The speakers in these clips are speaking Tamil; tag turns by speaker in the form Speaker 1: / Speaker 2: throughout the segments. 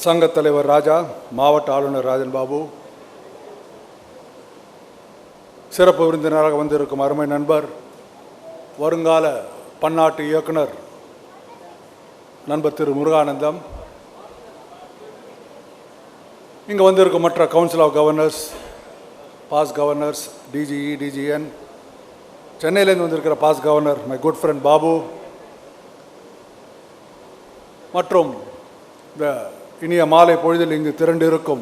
Speaker 1: சங்கத் தலைவர் ராஜா மாவட்ட ஆளுநர் ராஜன் பாபு சிறப்பு விருந்தினராக வந்திருக்கும் அருமை நண்பர் வருங்கால பன்னாட்டு இயக்குனர் நண்பர் திரு முருகானந்தம் இங்கே வந்திருக்கும் மற்ற council of governors past governors DGE DGN சென்னையிலேருந்து வந்திருக்கிற past governor my good friend Babu மற்றும் இந்த இனிய மாலை பொழுதில் இங்கு திரண்டிருக்கும்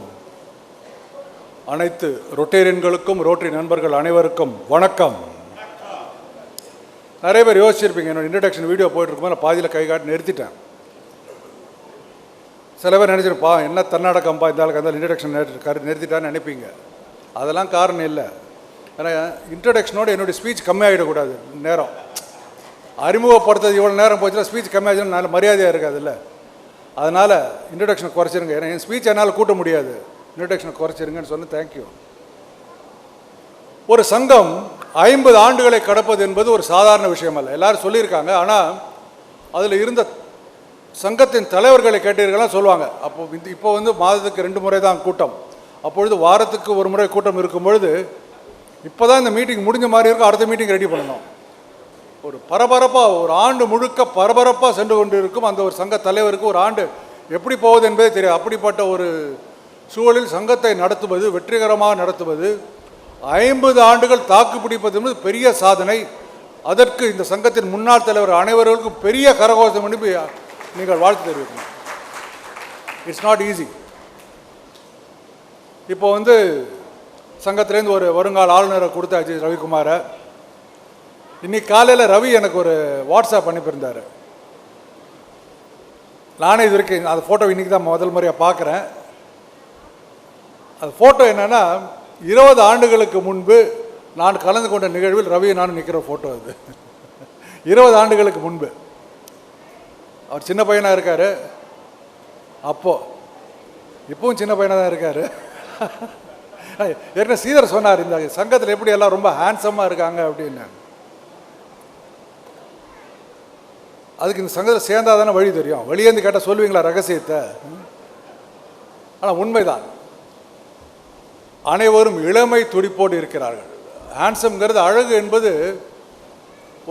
Speaker 1: அனைத்து ரொட்டேரியன்களுக்கும் ரோட்டரி நண்பர்கள் அனைவருக்கும் வணக்கம். நிறைய பேர் யோசிச்சிருப்பீங்க என்னோட இன்ட்ரடக்ஷன் வீடியோ போயிட்டு நான் பாதியில் கை காட்டி நிறுத்திட்டேன். சில பேர் நினச்சிருப்பா என்ன தன்னடக்கம்பா இந்த ஆளுக்கு அந்த இன்ட்ரடக்ஷன் நிறுத்திட்டான்னு நினைப்பீங்க. அதெல்லாம் காரணம் இல்லை. ஏன்னா இன்ட்ரடக்ஷனோட என்னுடைய ஸ்பீச் கம்மியாகிடக்கூடாது நேரம். அறிமுகப்படுத்துறது இவ்வளோ நேரம் போச்சுன்னா ஸ்பீச் கம்மியாச்சுன்னா நல்ல மரியாதையாக இருக்காதுல்ல. அதனால் இன்ட்ரடக்ஷனை குறைச்சிருங்க. ஏன்னா என் ஸ்பீச் என்னால் கூட்ட முடியாது. இன்ட்ரடக்ஷனை குறைச்சிருங்கன்னு சொன்ன தேங்க்யூ ஒரு சங்கம் ஐம்பது ஆண்டுகளை கடப்பது என்பது ஒரு சாதாரண விஷயம் அல்ல எல்லாரும் சொல்லியிருக்காங்க. ஆனால் அதில் இருந்த சங்கத்தின் தலைவர்களை கேட்டீர்கள்லாம் சொல்லுவாங்க. அப்போ இந்த இப்போ வந்து மாதத்துக்கு ரெண்டு முறை தான் கூட்டம். அப்பொழுது வாரத்துக்கு ஒரு முறை கூட்டம் இருக்கும் பொழுது இப்போ தான் இந்த மீட்டிங் முடிஞ்ச மாதிரி இருக்கும் அடுத்த மீட்டிங் ரெடி பண்ணணும். ஒரு பரபரப்பாக ஒரு ஆண்டு முழுக்க பரபரப்பாக சென்று கொண்டு இருக்கும் அந்த ஒரு சங்க தலைவருக்கு ஒரு ஆண்டு எப்படி போவது என்பதே தெரியும் அப்படிப்பட்ட ஒரு சூழலில் சங்கத்தை நடத்துவது வெற்றிகரமாக நடத்துவது ஐம்பது ஆண்டுகள் தாக்கு பிடிப்பது என்பது பெரிய சாதனை. அதற்கு இந்த சங்கத்தின் முன்னாள் தலைவர் அனைவர்களுக்கும் பெரிய கரகோஷம் அனுப்பி நீங்கள் வாழ்த்து தெரிவிக்கணும். இட்ஸ் நாட் ஈஸி இப்போ வந்து சங்கத்திலேருந்து ஒரு வருங்கால ஆளுநரை கொடுத்தாச்சு ரவிக்குமாரை இன்னைக்கு காலையில் ரவி எனக்கு ஒரு வாட்ஸ்அப் அனுப்பியிருந்தார். நானே இது வரைக்கும் அந்த ஃபோட்டோ இன்றைக்கி தான் முதல் முறையாக பார்க்குறேன். அது ஃபோட்டோ என்னென்னா இருபது ஆண்டுகளுக்கு முன்பு நான் கலந்து கொண்ட நிகழ்வில் ரவி நானும் நிற்கிற ஃபோட்டோ அது. இருபது ஆண்டுகளுக்கு முன்பு. அவர் சின்ன பையனாக இருக்கார். அப்போது இப்பவும் சின்ன பையனாக தான் இருக்கார். ஏற்கனவே சீதர் சொன்னார் இந்த சங்கத்தில் எப்படி எல்லாம் ரொம்ப ஹேண்ட்ஸமாக இருக்காங்க அப்படின்னு. அதுக்கு இந்த சங்கத்தில் சேர்ந்தா தானே வழி தெரியும். வெளியேந்து கேட்டால் சொல்லுவீங்களா ரகசியத்தை? ஆனால் உண்மைதான். அனைவரும் இளமை துடிப்போடு இருக்கிறார்கள். ஹேண்ட்ஸம்ங்கிறது அழகு என்பது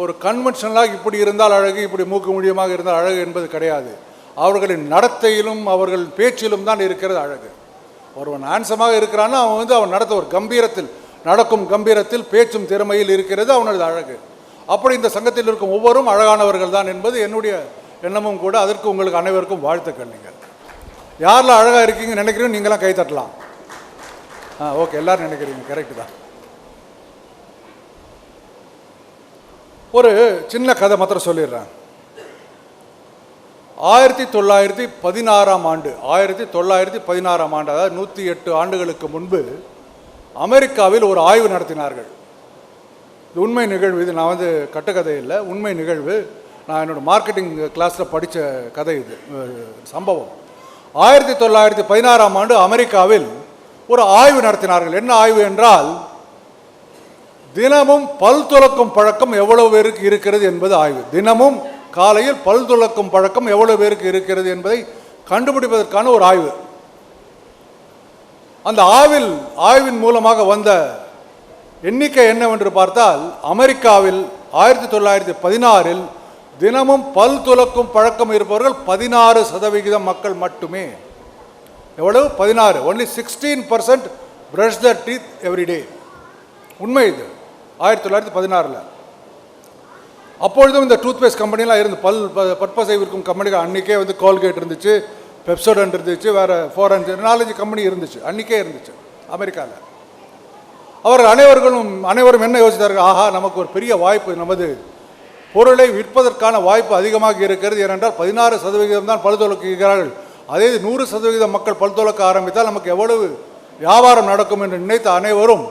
Speaker 1: ஒரு கன்வென்ஷனலாக இப்படி இருந்தால் அழகு இப்படி மூக்கு முடியமாக இருந்தால் அழகு என்பது கிடையாது. அவர்களின் நடத்தையிலும் அவர்கள் பேச்சிலும் தான் இருக்கிறது அழகு. ஒருவன் ஹேண்ட்ஸமாக இருக்கிறான்னா அவன் வந்து அவன் நடத்த ஒரு கம்பீரத்தில் நடக்கும் கம்பீரத்தில் பேச்சும் திறமையில் இருக்கிறது அவனது அழகு. அப்படி இந்த சங்கத்தில் இருக்கும் ஒவ்வொரும் அழகானவர்கள் தான் என்பது என்னுடைய எண்ணமும் கூட. அதற்கு உங்களுக்கு அனைவருக்கும் வாழ்த்துக்கள் நீங்கள். யாரெல்லாம் அழகாக இருக்கீங்க நினைக்கிறீங்க நீங்களாம் கை தட்டலாம். ஆ ஓகே எல்லோரும் நினைக்கிறீங்க. கரெக்டு தான். ஒரு சின்ன கதை மாத்திரம் சொல்லிடுறேன். ஆயிரத்தி தொள்ளாயிரத்தி பதினாறாம் ஆண்டு ஆயிரத்தி தொள்ளாயிரத்தி பதினாறாம் ஆண்டு அதாவது நூற்றி எட்டு ஆண்டுகளுக்கு முன்பு அமெரிக்காவில் ஒரு ஆய்வு நடத்தினார்கள். இது உண்மை நிகழ்வு. இது நான் வந்து கட்டுக்கதை இல்லை. உண்மை நிகழ்வு. நான் என்னோட மார்க்கெட்டிங் கிளாஸில் படித்த கதை இது. சம்பவம். ஆயிரத்தி தொள்ளாயிரத்தி பதினாறாம் ஆண்டு அமெரிக்காவில் ஒரு ஆய்வு நடத்தினார்கள். என்ன ஆய்வு என்றால் தினமும் பல் துளக்கும் பழக்கம் எவ்வளவு பேருக்கு இருக்கிறது என்பது ஆய்வு. தினமும் காலையில் பல் துளக்கும் பழக்கம் எவ்வளவு பேருக்கு இருக்கிறது என்பதை கண்டுபிடிப்பதற்கான ஒரு ஆய்வு. அந்த ஆய்வில் ஆய்வின் மூலமாக வந்த எண்ணிக்கை என்னவென்று பார்த்தால் அமெரிக்காவில் ஆயிரத்தி தொள்ளாயிரத்தி பதினாறில் தினமும் பல் துலக்கும் பழக்கம் இருப்பவர்கள் பதினாறு சதவிகிதம் மக்கள் மட்டுமே. எவ்வளவு? பதினாறு. Only sixteen percent brush the teeth everyday உண்மை இது. ஆயிரத்தி தொள்ளாயிரத்தி பதினாறில். அப்பொழுதும் இந்த டூத் பேஸ்ட் கம்பெனிலாம் இருந்து பல் ப- பற்பசை விற்கும் கம்பெனிகள் அன்றைக்கே வந்து கோல்கேட் இருந்துச்சு பெப்சோடன் இருந்துச்சு வேறு ஃபோர் ஹண்ட்ரட் நாலஞ்சு கம்பெனி இருந்துச்சு அன்றைக்கே இருந்துச்சு அமெரிக்காவில் அவர்கள் அனைவர்களும் அனைவரும் என்ன யோசித்தார்கள்? ஆஹா நமக்கு ஒரு பெரிய வாய்ப்பு நமது பொருளை விற்பதற்கான வாய்ப்பு அதிகமாக இருக்கிறது. ஏனென்றால் பதினாறு சதவிகிதம் தான் பல்துலக்குகிறார்கள் அதே நூறு சதவிகிதம் மக்கள் பழுதுலக்க ஆரம்பித்தால் நமக்கு எவ்வளவு வியாபாரம் நடக்கும் என்று நினைத்த அனைவரும்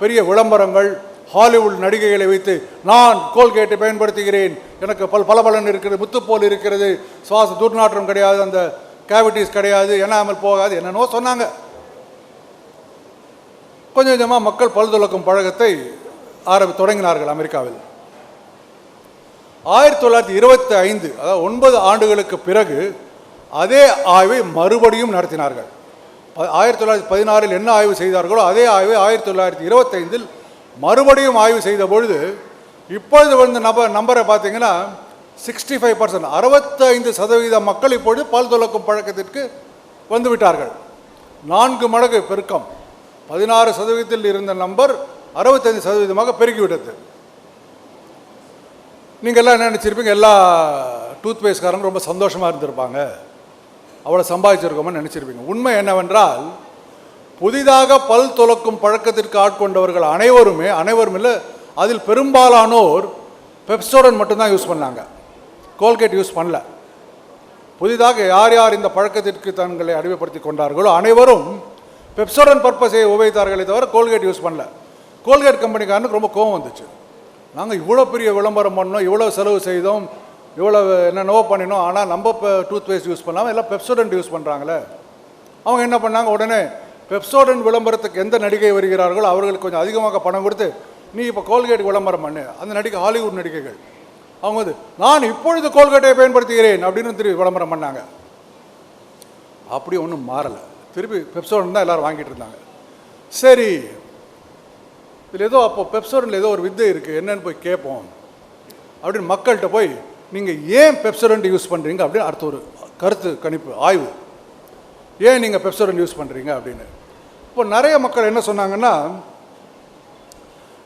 Speaker 1: பெரிய விளம்பரங்கள் ஹாலிவுட் நடிகைகளை வைத்து நான் கோல்கேட்டை பயன்படுத்துகிறேன் எனக்கு பல் பலபலன் இருக்கிறது முத்துப்போல் இருக்கிறது சுவாச துர்நாற்றம் கிடையாது அந்த கேவிட்டிஸ் கிடையாது என்னாமல் போகாது என்னென்னோ சொன்னாங்க. கொஞ்சம் கொஞ்சமாக மக்கள் பல் பழக்கத்தை ஆரம்பி தொடங்கினார்கள் அமெரிக்காவில். ஆயிரத்தி தொள்ளாயிரத்தி இருபத்தி ஐந்து அதாவது ஒன்பது ஆண்டுகளுக்கு பிறகு அதே ஆய்வை மறுபடியும் நடத்தினார்கள். ஆயிரத்தி தொள்ளாயிரத்தி பதினாறில் என்ன ஆய்வு செய்தார்களோ அதே ஆய்வை ஆயிரத்தி தொள்ளாயிரத்தி இருபத்தைந்தில் மறுபடியும் ஆய்வு செய்த பொழுது இப்பொழுது வந்த நபர் நம்பரை பார்த்தீங்கன்னா சிக்ஸ்டி ஃபைவ் பர்சன்ட் அறுபத்தைந்து சதவீத மக்கள் இப்பொழுது பல் துலக்கும் பழக்கத்திற்கு வந்துவிட்டார்கள். நான்கு மடங்கு பெருக்கம். பதினாறு சதவீதத்தில் இருந்த நம்பர் அறுபத்தஞ்சு சதவீதமாக பெருகிவிட்டது. நீங்கள் எல்லாம் என்ன நினச்சிருப்பீங்க? எல்லா டூத் பேஸ்ட்காரங்க ரொம்ப சந்தோஷமாக இருந்திருப்பாங்க. அவ்வளோ சம்பாதிச்சிருக்கோம்னு நினச்சிருப்பீங்க. உண்மை என்னவென்றால் புதிதாக பல் துலக்கும் பழக்கத்திற்கு ஆட்கொண்டவர்கள் அனைவருமே அனைவரும் இல்லை அதில் பெரும்பாலானோர் பெப்சோடன் மட்டும்தான் யூஸ் பண்ணாங்க. கோல்கேட் யூஸ் பண்ணல. புதிதாக யார் யார் இந்த பழக்கத்திற்கு தங்களை அடிமைப்படுத்தி கொண்டார்களோ அனைவரும் பெப்சோடன் பர்பஸை உபயோகித்தார்களே தவிர கோல்கேட் யூஸ் பண்ணல. கோல்கேட் கம்பெனிக்காரனுக்கு ரொம்ப கோவம் வந்துச்சு. நாங்கள் இவ்வளோ பெரிய விளம்பரம் பண்ணோம் இவ்வளோ செலவு செய்தோம் இவ்வளோ என்னென்னவோ பண்ணினோம் ஆனால் நம்ம இப்போ டூத் யூஸ் பண்ணாமல் எல்லாம் பெப்சோடன்ட் யூஸ் பண்ணுறாங்களே அவங்க என்ன பண்ணாங்க? உடனே பெப்சோடன்ட் விளம்பரத்துக்கு எந்த நடிகை வருகிறார்களோ அவர்களுக்கு கொஞ்சம் அதிகமாக பணம் கொடுத்து நீ இப்போ கோல்கேட் விளம்பரம் பண்ணு. அந்த நடிகை ஹாலிவுட் நடிகைகள். அவங்க வந்து நான் இப்பொழுது கோல்கேட்டை பயன்படுத்துகிறேன் அப்படின்னு திரும்பி விளம்பரம் பண்ணாங்க. அப்படி ஒன்றும் மாறலை. திருப்பி பெப்சோடன் தான் எல்லோரும் வாங்கிட்டு இருந்தாங்க. சரி இதில் ஏதோ அப்போ பெப்சோரனில் ஏதோ ஒரு வித்தை இருக்குது என்னன்னு போய் கேட்போம் அப்படின்னு மக்கள்கிட்ட போய் நீங்கள் ஏன் பெப்சோரண்ட் யூஸ் பண்ணுறீங்க அப்படின்னு அடுத்த ஒரு கருத்து கணிப்பு ஆய்வு. ஏன் நீங்கள் பெப்சோரண்ட் யூஸ் பண்ணுறீங்க அப்படின்னு. இப்போ நிறைய மக்கள் என்ன சொன்னாங்கன்னா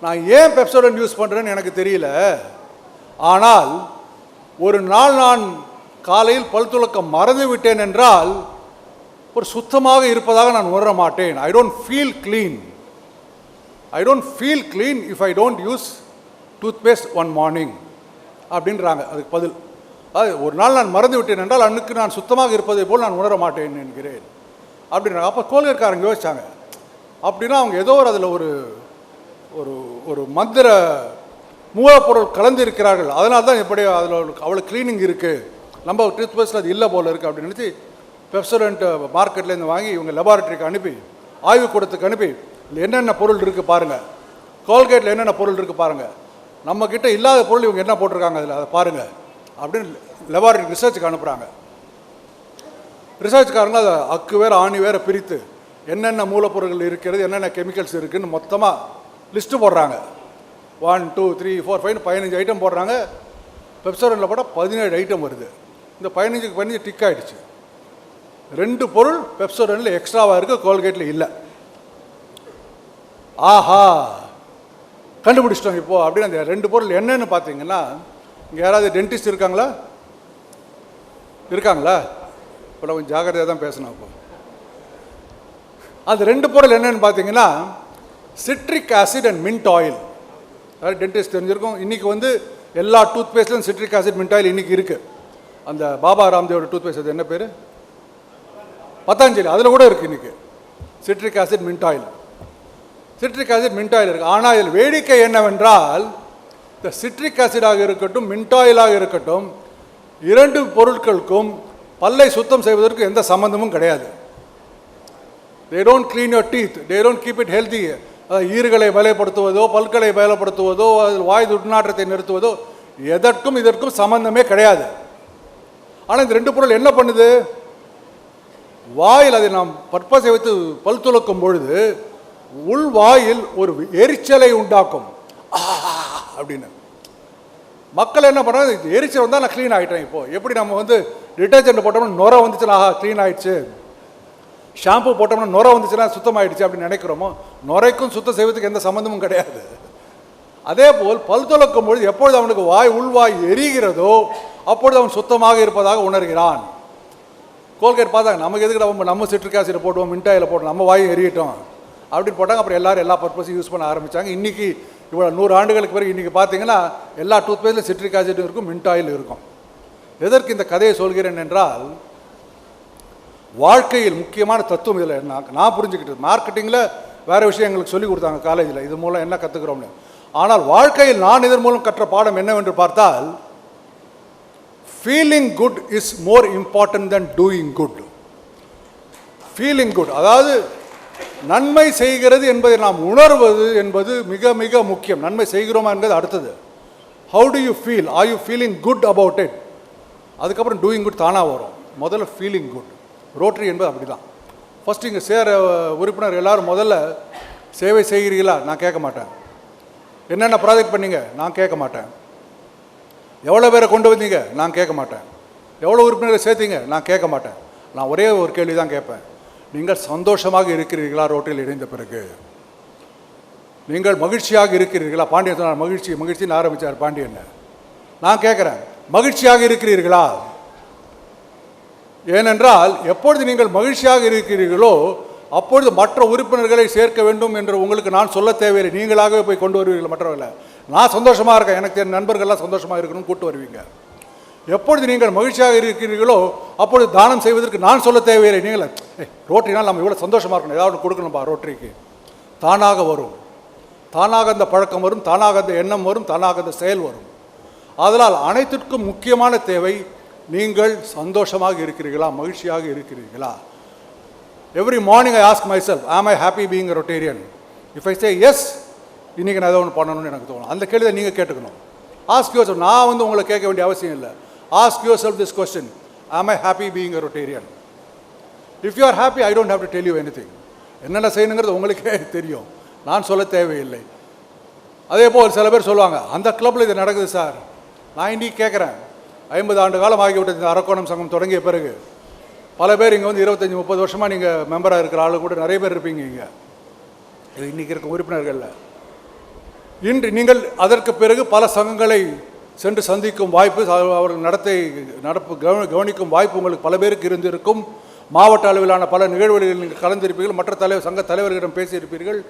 Speaker 1: நான் ஏன் பெப்சோரண்ட் யூஸ் பண்ணுறேன்னு எனக்கு தெரியல. ஆனால் ஒரு நாள் நான் காலையில் பல் துளக்க மறந்து விட்டேன் என்றால் ஒரு சுத்தமாக இருப்பதாக நான் உணர மாட்டேன் I don't feel clean I don't feel clean if I don't use toothpaste one morning அப்படின்றாங்க. அதுக்கு பதில் அது ஒரு நாள் நான் மறந்து விட்டேன் என்றால் அன்னுக்கு நான் சுத்தமாக இருப்பதை போல் நான் உணர மாட்டேன் என்கிறேன். அப்படின்றாங்க. அப்போ கோல்கேட்காரங்க யோசிச்சாங்க. அப்படின்னா அவங்க ஏதோ ஒரு அதில் ஒரு ஒரு ஒரு மந்திர மூலப்பொருள் கலந்து இருக்கிறார்கள். அதனால தான் எப்படி அதில் அவ்வளோ க்ளீனிங் இருக்குது நம்ம டூத் பேஸ்ட்டில் அது இல்லை போல் இருக்குது அப்படின்னு நினச்சி பெப்சரண்ட் மார்க்கெட்லேருந்து uh, வாங்கி இவங்க லெபார்ட்டரிக்கு அனுப்பி ஆய்வு கூடத்துக்கு அனுப்பி இதில் என்னென்ன பொருள் இருக்குது பாருங்கள் கோல்கேட்டில் என்னென்ன பொருள் இருக்குது பாருங்கள் நம்மக்கிட்ட இல்லாத பொருள் இவங்க என்ன போட்டிருக்காங்க அதில்? அதை பாருங்கள் அப்படின்னு லெபார்ட்டரி ரிசர்ச்சுக்கு அனுப்புகிறாங்க ரிசர்ச்காரங்க அதை அக்கு வேறு ஆணி வேற பிரித்து என்னென்ன மூலப்பொருட்கள் இருக்கிறது என்னென்ன கெமிக்கல்ஸ் இருக்குதுன்னு மொத்தமாக லிஸ்ட்டு போடுறாங்க. One two three four five பதினஞ்சு ஐட்டம் போடுறாங்க. பெப்சோரனில் போட்டால் பதினேழு ஐட்டம் வருது. இந்த பதினஞ்சுக்கு பதினஞ்சு டிக் ஆயிடுச்சு. ரெண்டு பொருள் பெப்சோடனில் எக்ஸ்ட்ராவாக இருக்குது கோல்கேட்டில் இல்லை. ஆஹா கண்டுபிடிச்சிட்டோம் இப்போது அப்படின்னு அந்த ரெண்டு பொருள் என்னன்னு பார்த்தீங்கன்னா இங்கே யாராவது டென்டிஸ்ட் இருக்காங்களா? இருக்காங்களா? இப்போ கொஞ்சம் ஜாக்கிரதையாக தான் பேசணும் அப்போ. அது ரெண்டு பொருள் என்னன்னு பார்த்தீங்கன்னா citric acid and mint oil அதாவது டென்டிஸ்ட் தெரிஞ்சிருக்கும்? இன்றைக்கி வந்து எல்லா டூத் பேஸ்ட்லையும் சிட்ரிக் ஆசிட் மின்ட் ஆயில் இன்றைக்கி இருக்குது அந்த பாபா ராம்தேவோட டூத் பேஸ்ட் அது என்ன பேர்? பத்தாஞ்சலி அதில் கூட இருக்குது இன்றைக்கி citric acid mint oil citric acid mint oil இருக்குது ஆனால் இதில் வேடிக்கை என்னவென்றால் இந்த சிட்ரிக் ஆசிடாக இருக்கட்டும் மின்ட் ஆயிலாக இருக்கட்டும் இரண்டு பொருட்களுக்கும் பல்லை சுத்தம் செய்வதற்கு எந்த சம்பந்தமும் கிடையாது. They don't clean your teeth they don't keep it healthy ஈறுகளை பலப்படுத்துவதோ பல்களை பலப்படுத்துவதோ அதில் வாய் துர்நாற்றத்தை நிறுத்துவதோ எதற்கும் இதற்கும் சம்பந்தமே கிடையாது. ஆனால் இந்த ரெண்டு பொருள் என்ன பண்ணுது? வாயில் அதை நாம் பற்பசை வைத்து பல் துளக்கும் பொழுது உள் வாயில் ஒரு எரிச்சலை உண்டாக்கும். அப்படின்னு. மக்கள் என்ன பண்ணுறாங்க எரிச்சல் வந்தால் நான் க்ளீன் ஆகிட்டேன் இப்போ. எப்படி நம்ம வந்து டிட்டர்ஜென்ட் போட்டோம்னா நுர வந்துச்சுன்னா ஆஹா க்ளீன் ஆயிடுச்சு. ஷாம்பு போட்டோம்னா நுர வந்துச்சுன்னா சுத்தமாயிடுச்சு அப்படின்னு நினைக்கிறோமோ நுரைக்கும் சுத்தம் செய்வதுக்கு எந்த சம்மந்தமும் கிடையாது. அதே போல் பல் துலக்கும் பொழுது எப்பொழுது அவனுக்கு வாய் உள்வாய் எரிகிறதோ அப்பொழுது அவன் சுத்தமாக இருப்பதாக உணர்கிறான். கோல்கேட் பார்த்தாங்க நமக்கு எதுக்கு நம்ம நம்ம சிட்ரிக் ஆசிட் போடுவோம் மின்டாயில் போடுவோம் நம்ம வாயும் எரியட்டும் அப்படின்னு போட்டாங்க. அப்புறம் எல்லாரும் எல்லா பர்பஸும் யூஸ் பண்ண ஆரம்பித்தாங்க இன்றைக்கி இவ்வளோ நூறு ஆண்டுகளுக்கு பிறகு இன்றைக்கி பார்த்தீங்கன்னா எல்லா டூத் பேஸ்ட்டில் சிட்ரிக் ஆசிட்டும் இருக்கும் மின்டாயில் இருக்கும். எதற்கு இந்த கதையை சொல்கிறேன் என்றால் வாழ்க்கையில் முக்கியமான தத்துவம் இதில் என்ன? நான் புரிஞ்சுக்கிட்டது. மார்க்கெட்டிங்கில் வேறு விஷயம் எங்களுக்கு சொல்லி கொடுத்தாங்க காலேஜில் இது மூலம் என்ன கற்றுக்குறோம்னு ஆனால் வாழ்க்கையில் நான் இதன் மூலம் கற்ற பாடம் என்னவென்று பார்த்தால் feeling good is more important than doing good feeling good அதாவது நன்மை செய்கிறது என்பதை நாம் உணர்வது என்பது மிக மிக முக்கியம். நன்மை செய்கிறோமா என்பது அடுத்தது. How do you feel are you feeling good about it அதுக்கப்புறம் டூயிங் குட் தானாக வரும். முதல்ல ஃபீலிங் குட் ரோட்டரி என்பது அப்படி தான் ஃபஸ்ட்டு இங்கே சேர உறுப்பினர் எல்லோரும் முதல்ல சேவை செய்கிறீங்களா நான் கேட்க மாட்டேன். என்னென்ன ப்ராஜெக்ட் பண்ணீங்க? நான் கேட்க மாட்டேன். எவ்வளோ பேரை கொண்டு வந்தீங்க? நான் கேட்க மாட்டேன். எவ்வளோ உறுப்பினரை சேர்த்தீங்க? நான் கேட்க மாட்டேன். நான் ஒரே ஒரு கேள்வி தான் கேட்பேன். நீங்கள் சந்தோஷமாக இருக்கிறீர்களா? ரோட்டில் இணைந்த பிறகு. நீங்கள் மகிழ்ச்சியாக இருக்கிறீர்களா? பாண்டியன் சொன்னார் மகிழ்ச்சி மகிழ்ச்சின்னு ஆரம்பித்தார் பாண்டியன். நான் கேட்குறேன் மகிழ்ச்சியாக இருக்கிறீர்களா? ஏனென்றால் எப்பொழுது நீங்கள் மகிழ்ச்சியாக இருக்கிறீர்களோ அப்பொழுது மற்ற உறுப்பினர்களை சேர்க்க வேண்டும் என்று உங்களுக்கு நான் சொல்ல தேவையில்லை. நீங்களாகவே போய் கொண்டு வருவீர்கள் மற்றவர்களை. நான் சந்தோஷமாக இருக்கேன். எனக்கு என் நண்பர்கள்லாம் சந்தோஷமாக இருக்கணும்னு கூட்டு வருவீங்க. எப்பொழுது நீங்கள் மகிழ்ச்சியாக இருக்கிறீர்களோ அப்பொழுது தானம் செய்வதற்கு நான் சொல்ல தேவையில்லை. நீங்களே ஏய் ரோட்டரினால் நம்ம இவ்வளோ சந்தோஷமாக இருக்கணும். ஏதாவது கொடுக்கணும்பா ரோட்டரிக்கு. தானாக வரும். தானாக அந்த பழக்கம் வரும். தானாக அந்த எண்ணம் வரும். தானாக அந்த செயல் வரும். அதனால் அனைத்திற்கும் முக்கியமான தேவை நீங்கள் சந்தோஷமாக இருக்கிறீர்களா மகிழ்ச்சியாக இருக்கிறீர்களா? Every morning I ask myself am I happy being Rotarian if I say yes இன்றைக்கி நான் ஏதோ ஒன்று பண்ணணும்னு எனக்கு தோணும். அந்த கேள்வியை நீங்கள் கேட்டுக்கணும். ஆஸ்க் யூர் நான் வந்து உங்களை கேட்க வேண்டிய அவசியம் இல்லை. Ask yourself this question am I happy being Rotarian if you are happy I don't have to tell you anything என்னென்ன செய்யணுங்கிறது உங்களுக்கே தெரியும். நான் சொல்ல தேவையில்லை. அதே போல் சில பேர் சொல்லுவாங்க அந்த கிளப்பில் இது நடக்குது சார் நான் இன்னைக்கு கேட்குறேன். ஐம்பது ஆண்டு காலம் ஆகிவிட்டது. இந்த அரக்கோணம் சங்கம் தொடங்கிய பிறகு பல பேர் இங்கே வந்து இருபத்தஞ்சி முப்பது வருஷமாக நீங்கள் மெம்பராக இருக்கிற ஆளு கூட நிறைய பேர் இருப்பீங்க இங்கே. இது இன்றைக்கி இருக்க உறுப்பினர்களில் இன்று நீங்கள் அதற்கு பிறகு பல சங்கங்களை சென்று சந்திக்கும் வாய்ப்பு அவர்கள் நடத்தை நடப்பு கவனி- கவனிக்கும் வாய்ப்பு உங்களுக்கு பல பேருக்கு இருந்திருக்கும். மாவட்ட அளவிலான பல நிகழ்வுகளில் நீங்கள் கலந்திருப்பீர்கள் மற்ற தலைவர் சங்க தலைவர்களிடம் பேசியிருப்பீர்கள்.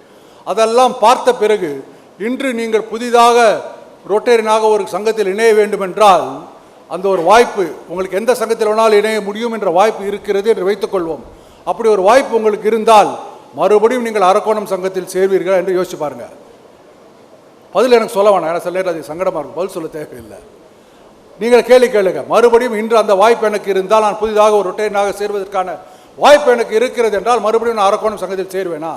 Speaker 1: அதெல்லாம் பார்த்த பிறகு இன்று நீங்கள் புதிதாக ரொட்டேரியனாக ஒரு சங்கத்தில் இணைய வேண்டுமென்றால் அந்த ஒரு வாய்ப்பு உங்களுக்கு எந்த சங்கத்தில் வேணாலும் இணைய முடியும் என்ற வாய்ப்பு இருக்கிறது என்று வைத்துக்கொள்வோம் அப்படி ஒரு வாய்ப்பு உங்களுக்கு இருந்தால் மறுபடியும் நீங்கள் அரக்கோணம் சங்கத்தில் சேர்வீர்கள் என்று யோசிச்சு பாருங்கள் பதில் எனக்கு சொல்ல வேணாம். ஏன்னா சில நேரம் அது சங்கடமாக இருக்கும். பதில் சொல்ல தேவையில்லை. நீங்கள் கேள்வி கேளுங்க. மறுபடியும் இன்று அந்த வாய்ப்பு எனக்கு இருந்தால் நான் புதிதாக ஒரு ரொட்டேனாக சேர்வதற்கான வாய்ப்பு எனக்கு இருக்கிறது என்றால் மறுபடியும் நான் அரக்கோணம் சங்கத்தில் சேருவேனா?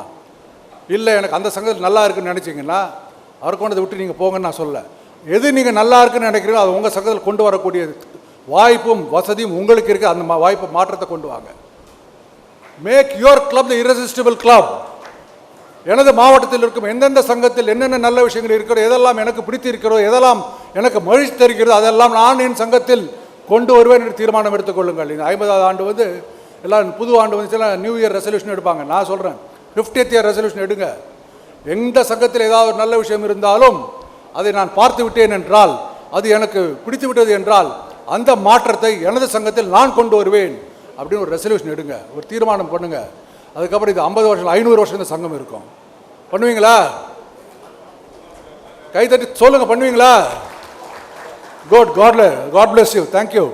Speaker 1: இல்லை எனக்கு அந்த சங்கத்தில் நல்லா இருக்குன்னு நினச்சிங்கன்னா அரக்கோணத்தை விட்டு நீங்கள் போங்கன்னு நான் சொல்ல எது நீங்கள் நல்லா இருக்குன்னு நினைக்கிறீங்களோ அது உங்கள் சங்கத்தில் கொண்டு வரக்கூடிய வாய்ப்பும் வசதியும் உங்களுக்கு இருக்குது அந்த வாய்ப்பு மாற்றத்தை கொண்டு வாங்க. Make your club the irresistible club எனது மாவட்டத்தில் இருக்கும் எந்தெந்த சங்கத்தில் என்னென்ன நல்ல விஷயங்கள் இருக்கிறோ எதெல்லாம் எனக்கு பிடித்திருக்கிறதோ எதெல்லாம் எனக்கு மகிழ்ச்சி தருகிறதோ அதெல்லாம் நான் என் சங்கத்தில் கொண்டு வருவேன் என்று தீர்மானம் எடுத்துக்கொள்ளுங்கள். இந்த ஐம்பதாவது ஆண்டு வந்து எல்லாம் புது ஆண்டு வந்துச்சுன்னா நியூ இயர் ரெசல்யூஷன் எடுப்பாங்க. நான் சொல்கிறேன் 50th இயர் ரெசல்யூஷன் எடுங்க. எந்த சங்கத்தில் ஏதாவது ஒரு நல்ல விஷயம் இருந்தாலும் அதை நான் பார்த்து விட்டேன் என்றால் அது எனக்கு பிடித்து விட்டது என்றால் அந்த மாற்றத்தை எனது சங்கத்தில் நான் கொண்டு வருவேன் அப்படின்னு ஒரு ரெசல்யூஷன் எடுங்க. ஒரு தீர்மானம் பண்ணுங்க. அதுக்கப்புறம் இது ஐம்பது வருஷம் ஐநூறு வருஷம் இந்த சங்கம் இருக்கும். பண்ணுவீங்களா? கை தட்டி சொல்லுங்க பண்ணுவீங்களா? குட் காட்ல காட் பிளஸ் யூ தேங்க்யூ